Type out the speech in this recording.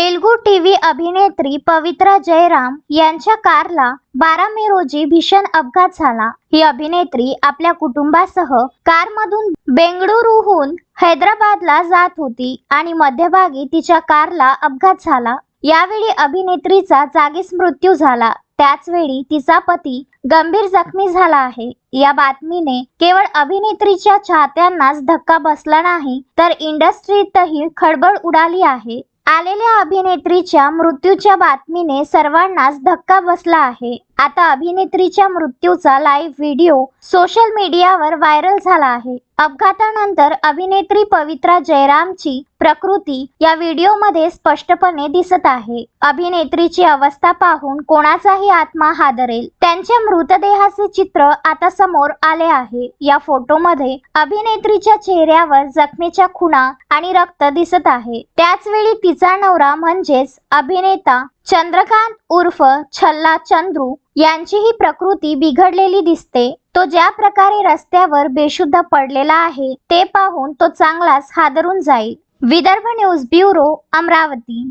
Telugu TV अभिनेत्री पवित्रा जयराम यांच्या कारला बारा मे रोजी भीषण अपघात झाला. ही अभिनेत्री आपल्या कुटुंबासह कारमधून बेंगळुरूहून हैदराबादला जात होती आणि मध्यभागी तिच्या कारला अपघात झाला. यावेळी अभिनेत्रीचा जागीच मृत्यू झाला. त्याचवेळी तिचा पती गंभीर जखमी झाला आहे. या बातमीने केवळ अभिनेत्रीच्या चाहत्यांनाच धक्का बसला नाही तर इंडस्ट्रीतही खळबळ उडाली आहे. आलेल्या अभिनेत्रीच्या मृत्यूच्या बातमीने सर्वांनाच धक्का बसला आहे. आता अभिनेत्रीच्या मृत्यूचा लाईव्ह व्हिडिओ सोशल मीडियावर व्हायरल झाला आहे. अपघातानंतर अभिनेत्री पवित्रा जयरामची प्रकृती या व्हिडिओमध्ये स्पष्टपणे दिसत आहे. अभिनेत्रीची अवस्था पाहून कोणाचाही आत्मा हादरेल. त्यांच्या मृतदेहाचे चित्र आता समोर आले आहे. या फोटोमध्ये अभिनेत्रीच्या चेहऱ्यावर जखमेच्या खुणा आणि रक्त दिसत आहे. त्याच वेळी तिचा नवरा म्हणजेच अभिनेता चंद्रकांत उर्फ छल्ला चंद्रू यांचीही प्रकृती बिघडलेली दिसते. तो ज्या प्रकारे रस्त्यावर बेशुद्ध पडलेला आहे ते पाहून तो चांगलाच हादरून जाईल. Vidarbha news bureau Amravati.